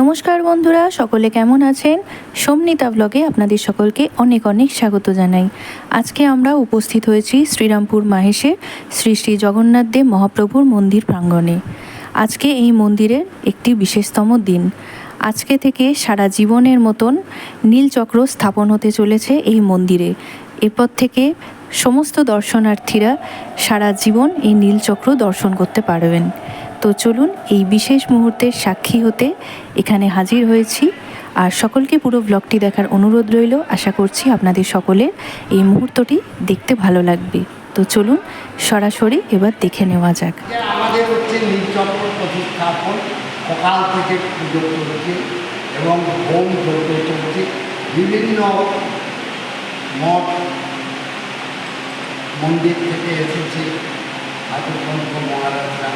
নমস্কার বন্ধুরা, সকলে কেমন আছেন? সোমনিতা ব্লগে আপনাদের সকলকে অনেক অনেক স্বাগত জানাই। আজকে আমরা উপস্থিত হয়েছি শ্রীরামপুর মাহেশের শ্রী শ্রী জগন্নাথ দেব মহাপ্রভুর মন্দির প্রাঙ্গণে। আজকে এই মন্দিরের একটি বিশেষতম দিন। আজকে থেকে সারা জীবনের মতন নীলচক্র স্থাপন হতে চলেছে এই মন্দিরে। এরপর থেকে সমস্ত দর্শনার্থীরা সারা জীবন এই নীলচক্র দর্শন করতে পারবেন। তো চলুন এই বিশেষ মুহূর্তের সাক্ষী হতে এখানে হাজির হয়েছি। আর সকলকে পুরো ব্লগটি দেখার অনুরোধ রইল। আশা করছি আপনাদের সকলের এই মুহূর্তটি দেখতে ভালো লাগবে। তো চলুন সরাসরি এবার দেখে নেওয়া যাক। আমাদের হচ্ছে সকাল থেকে পুজো চলছে এবং হোম চলছে। বিভিন্ন মঠ, মন্দির থেকে এসেছে মহারাজরা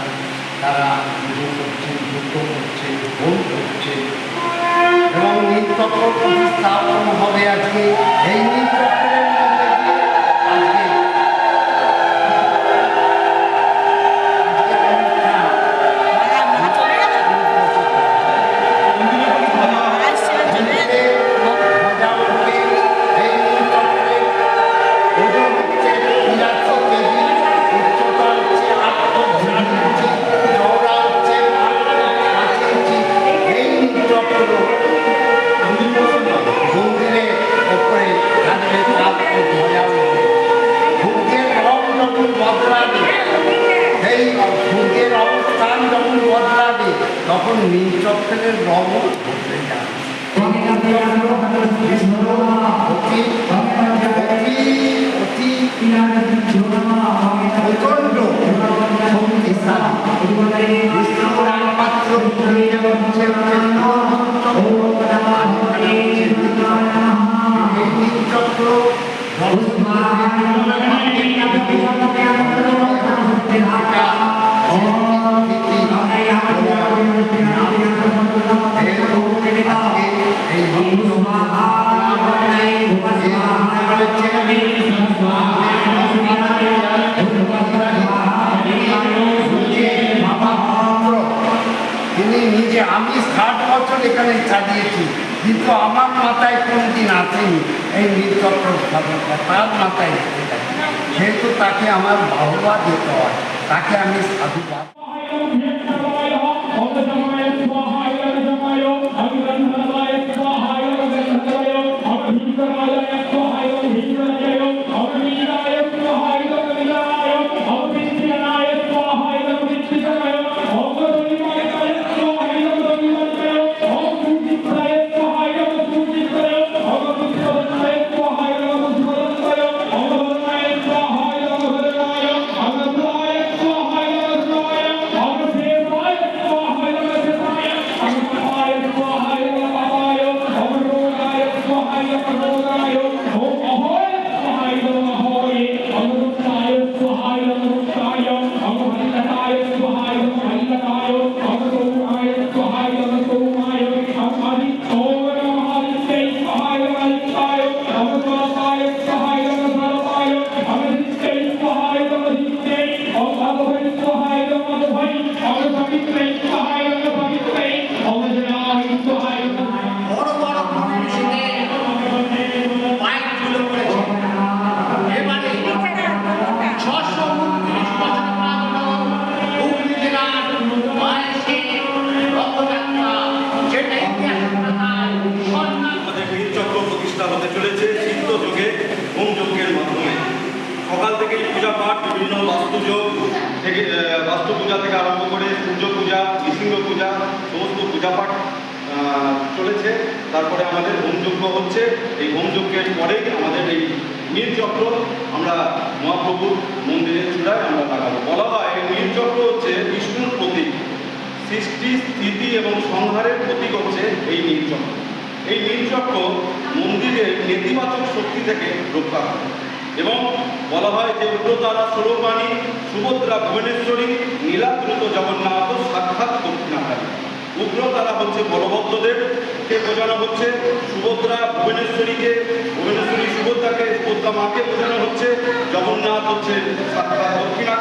তারা পুজো করছে যুদ্ধ করছে ভুল করছে। এবং নীলচক্র প্রতিস্থাপন হবে আজকে। এই নীলচক্রের বদলাবে নীল চক্রের রঙও বদলে যাবে চালিয়েছি কিন্তু আমার মাথায় কোনদিন আসেনি। এই নীলচক্র স্থাপনটা তার মাথায় এসে থাকে সেহেতু তাকে আমার বাহবা দিতে হয়, তাকে আমি সাধুবাদ থেকে বাস্তু পূজা থেকে আরম্ভ করে সূর্য পূজা নৃসিংহ পূজা, সমস্ত পূজা পাঠ চলেছে। তারপরে আমাদের হোমযজ্ঞ হচ্ছে। এই হোমযজ্ঞের পরেই আমাদের এই নীলচক্র আমরা মহাপ্রভুর মন্দিরের চূড়ায় আমরা লাগাবো। বলা হয়, এই নীলচক্র হচ্ছে বিষ্ণুর প্রতীক। সৃষ্টি, স্থিতি এবং সংহারের প্রতীক হচ্ছে এই নীলচক্র এই নীলচক্র মন্দিরের নেতিবাচক শক্তি থেকে রক্ষা করে। এবং বলা হয় যে উগ্রতারা স্বরূপাণী সুভদ্রা ভুবনেশ্বরী, নীলাদ্রুত জগন্নাথ সাক্ষাৎ দক্ষিণাকারী উগ্রতারা হচ্ছে বলভদ্রদেবকে বোঝানো হচ্ছে সুভদ্রা ভুবনেশ্বরীকে, ভুবনেশ্বরী সুভদ্রাকে, সুভদ্রা মাকে বোঝানো হচ্ছে, জগন্নাথ হচ্ছে সাক্ষাৎ দক্ষিণাকালিকা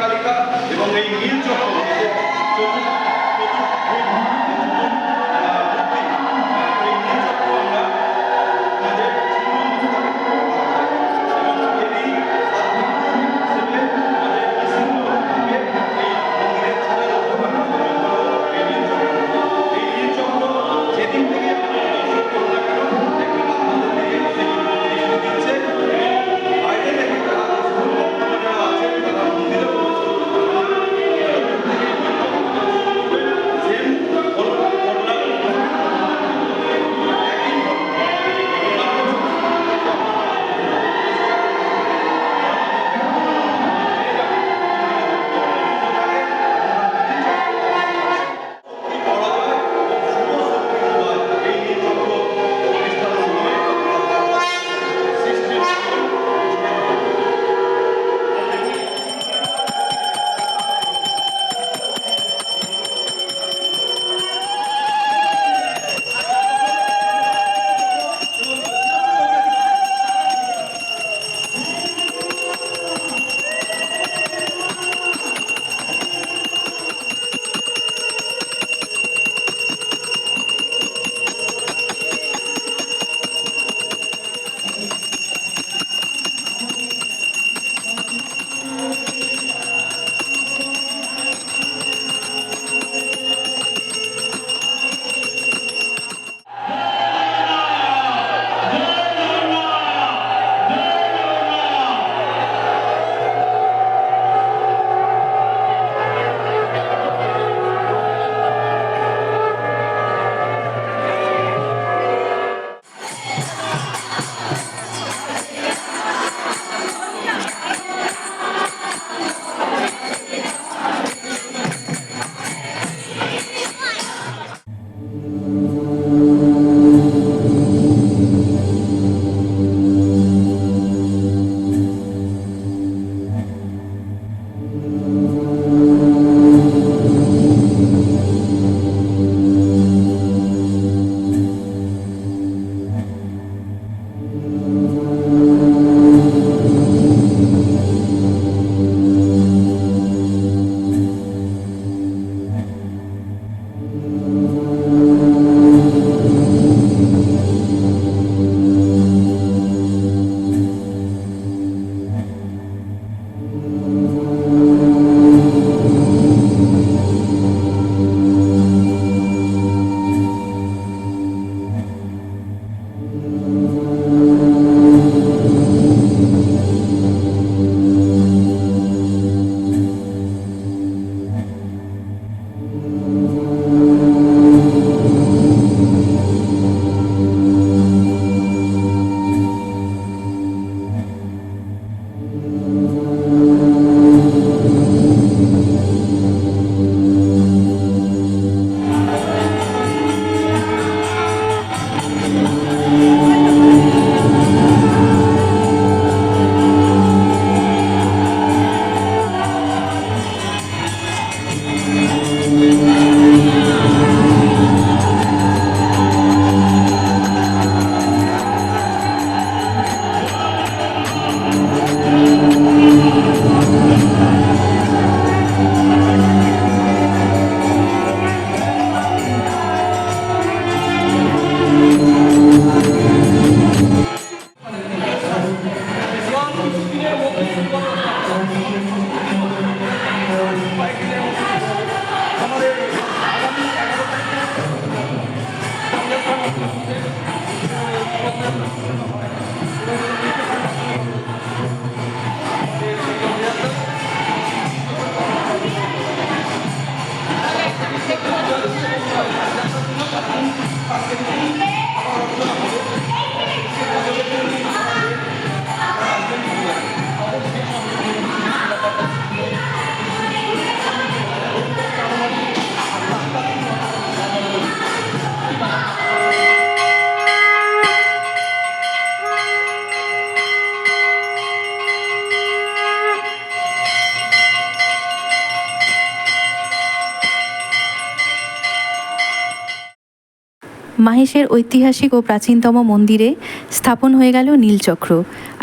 মাহেশের ঐতিহাসিক ও প্রাচীনতম মন্দিরে স্থাপন হয়ে গেল নীলচক্র।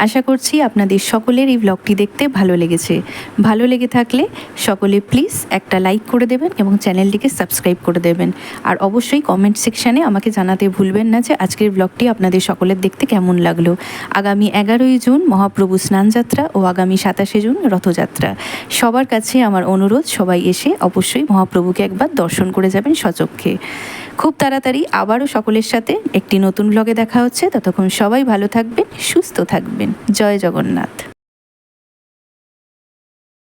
আশা করছি আপনাদের সকলের এই ব্লগটি দেখতে ভালো লেগেছে। ভালো লেগে থাকলে সকলে প্লিজ একটা লাইক করে দেবেন এবং চ্যানেলটিকে সাবস্ক্রাইব করে দেবেন। আর অবশ্যই কমেন্ট সেকশানে আমাকে জানাতে ভুলবেন না যে আজকের ব্লগটি আপনাদের সকলের দেখতে কেমন লাগল। আগামী এগারোই জুন মহাপ্রভু স্নানযাত্রা ও আগামী সাতাশে জুন রথযাত্রা। সবার কাছে আমার অনুরোধ, সবাই এসে অবশ্যই মহাপ্রভুকে একবার দর্শন করে যাবেন সচক্ষে খুব তাড়াতাড়ি আবারও সকলের সাথে একটি নতুন ব্লগে দেখা হচ্ছে। ততক্ষণ সবাই ভালো থাকবেন, সুস্থ থাকবেন। জয় জগন্নাথ।